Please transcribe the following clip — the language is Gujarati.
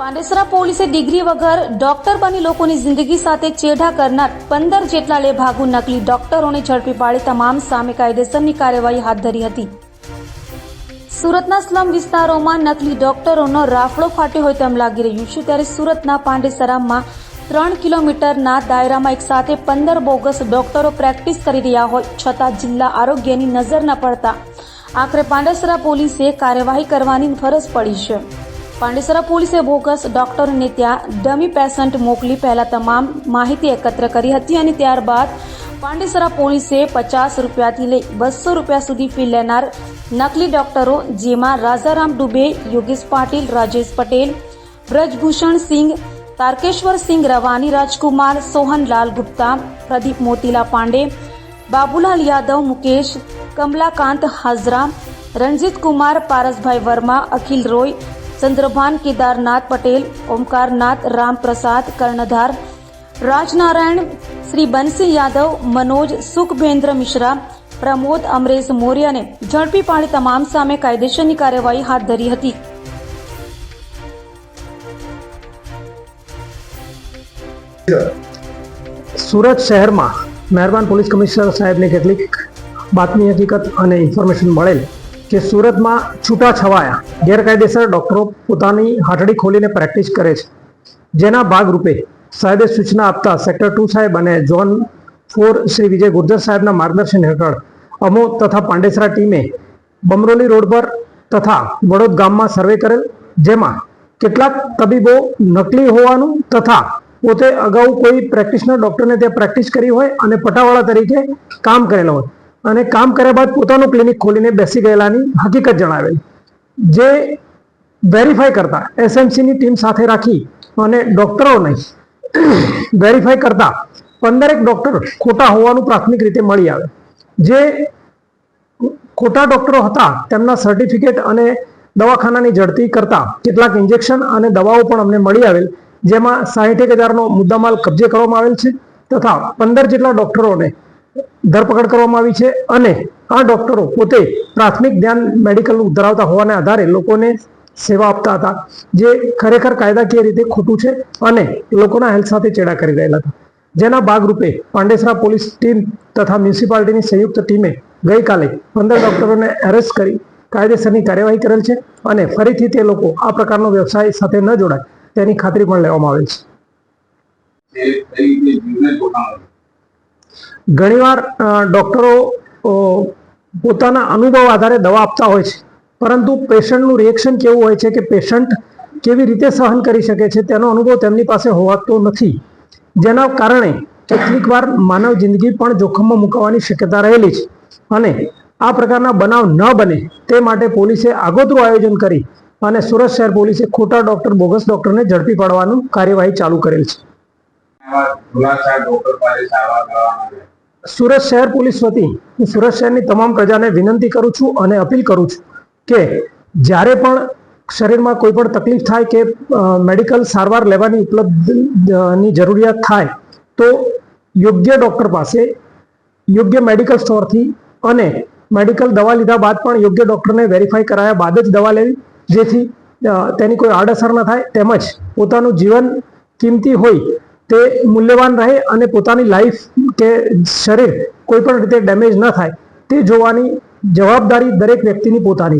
પાંડેસરા પોલીસે ડિગ્રી વગર ડોક્ટર બની લોકોની જિંદગી સાથે ચેડા કરનાર પંદર જેટલા લેભાગુ નકલી ડોક્ટરોને ઝડપી પાડી તમામ સામે કાયદેસરની કાર્યવાહી હાથ ધરી હતી. સુરતના સ્લમ વિસ્તારોમાં નકલી ડોક્ટરોનો રાફડો ફાટ્યો હોય તેમ લાગી રહ્યું છે. ત્યારે સુરતના પાંડેસરામાં ત્રણ કિલોમીટરના દાયરામાં એકસાથે પંદર બોગસ ડોક્ટરો પ્રેક્ટિસ કરી રહ્યા હોય છતાં જિલ્લા આરોગ્યની નજર ન પડતા. આખરે પાંડેસરા પોલીસે કાર્યવાહી કરવાની ફરજ પડી છે. પાંડેસરા પોલીસે બોગસ ડોક્ટરોને ત્યાં ડમી પેશન્ટ મોકલી પહેલા તમામ માહિતી એકત્ર કરી હતી અને ત્યારબાદ પાંડેસરા પોલીસે પચાસ રૂપિયાથી લઈ બસો રૂપિયા સુધી ફી લેનાર નકલી ડોક્ટરો, જેમાં રાજારામ ડુબે યોગેશ પાટીલ, રાજેશ પટેલ, બ્રજભૂષણ સિંહ તારકેશ્વર સિંહ રવાની રાજકુમાર સોહનલાલ ગુપ્તા પ્રદીપ મોતીલા પાંડે બાબુલાલ યાદવ મુકેશ કમલાકાંત હાજરા રણજીત કુમાર પારસભાઈ વર્મા અખિલ રોય ચંદ્રભાન કેદારનાથ પટેલ ઓમકારનાથ રામપ્રસાદ કર્ણધાર રાજનારાયણ શ્રી બંસી યાદવ મનોજ સુખભેન્દ્ર મિશ્રા પ્રમોદ અમરેશ મૌર્યને ઝડપી પાડી તમામ સામે કાયદેસરની કાર્યવાહી હાથ ધરી હતી સુરત શહેરમાં મહેરબાન પોલીસ કમિશનર સાહેબને કેટલીક બાતમી હકીકત અને ઇન્ફોર્મેશન મળેલ કે સુરતમાં છૂટા છવાયા ગેરકાયદેસર ડૉક્ટરો પોતાની હાટડી ખોલીને પ્રેક્ટિસ કરે છે. જેના ભાગરૂપે સાહેબે સૂચના આપતા સેક્ટર ટુ સાહેબ અને ઝોન ફોર શ્રી વિજય ગુર્જર સાહેબના માર્ગદર્શન હેઠળ અમો તથા પાંડેસરા ટીમે બમરોલી રોડ પર તથા વડોદ ગામમાં સર્વે કરેલ, જેમાં કેટલાક તબીબો નકલી હોવાનું તથા પોતે અગાઉ કોઈ પ્રેક્ટિશનર ડોક્ટરને ત્યાં પ્રેક્ટિસ કરી હોય અને પટાવાળા તરીકે કામ કરેલો હોય. અને કામ કર્યા બાદ પોતાનું ક્લિનિક ખોલીને બેસી ગયેલાની હકીકત જણાવેલ. જે વેરીફાઈ કરતા એસએમસીની ટીમ સાથે રાખી અને ડોક્ટરોને વેરીફાઈ કરતા પંદરેક ડોક્ટર ખોટા હોવાનું પ્રાથમિક રીતે મળી આવે. જે ખોટા ડોક્ટરો હતા તેમના સર્ટિફિકેટ અને દવાખાનાની ઝડપી કરતા કેટલાક ઇન્જેક્શન અને દવાઓ પણ અમને મળી આવેલ. જેમાં સાહીઠ હજારનો મુદ્દામાલ કબજે કરવામાં આવેલ છે તથા પંદર જેટલા ડોક્ટરોને ધરપકડ કરવામાં આવી છે અને આ ડોક્ટરો પોતે પ્રાથમિક ધ્યાન મેડિકલનું ધરાવતા હોવાને આધારે લોકોને સેવા આપતા હતા, જે ખરેખર કાયદાકીય રીતે ખોટું છે અને લોકોના હેલ્થ સાથે ચેડા કરી રહેલા હતા. જેના ભાગરૂપે પાંડેસરા પોલીસ ટીમ તથા મ્યુનિસિપાલિટીની સંયુક્ત ટીમે ગઈકાલે પંદર ડોક્ટરોને એરેસ્ટ કરી કાયદેસરની કાર્યવાહી કરેલ છે અને ફરીથી તે લોકો આ પ્રકારનો વ્યવસાય સાથે ન જોડાય. તેની ખાતરી પણ લેવામાં આવેલ છે. ઘણીવાર ડોક્ટરો પોતાના અનુભવ આધારે દવા આપતા હોય છે. પરંતુ પેશન્ટનું રિએક્શન કેવું હોય છે કે પેશન્ટ કેવી રીતે સહન કરી શકે છે તેનો અનુભવ તેમની પાસે હોવાતો નથી. જેના કારણે કેટલીક વાર માનવ જિંદગી પણ જોખમમાં મુકાવાની શક્યતા રહેલી છે. અને આ પ્રકારના બનાવ ન બને તે માટે પોલીસે આગોતરું આયોજન કરી અને સુરત શહેર પોલીસે ખોટા ડોક્ટર, બોગસ ડોક્ટરને ઝડપી પાડવાનું કાર્યવાહી ચાલુ કરેલ છે. સુરત શહેર પોલીસ વતી હું સુરત શહેરની તમામ પ્રજાને વિનંતી કરું છું અને અપીલ કરું છું કે જ્યારે પણ શરીરમાં કોઈ પણ તકલીફ થાય કે મેડિકલ સારવાર લેવાની ઉપલબ્ધની જરૂરિયાત થાય, તો યોગ્ય ડૉક્ટર પાસે, યોગ્ય મેડિકલ સ્ટોરથી અને મેડિકલ દવા લીધા બાદ પણ યોગ્ય ડૉક્ટરને વેરીફાઈ કરાયા બાદ જ દવા લેવી જેથી તેની કોઈ આડઅસર ન થાય. તેમજ પોતાનું જીવન કિંમતી હોય તે મૂલ્યવાન રહે અને પોતાની લાઈફ કે શરીર કોઈ પણ રીતે ડેમેજ ન થાય તે જોવાની જવાબદારી દરેક વ્યક્તિની પોતાની છે.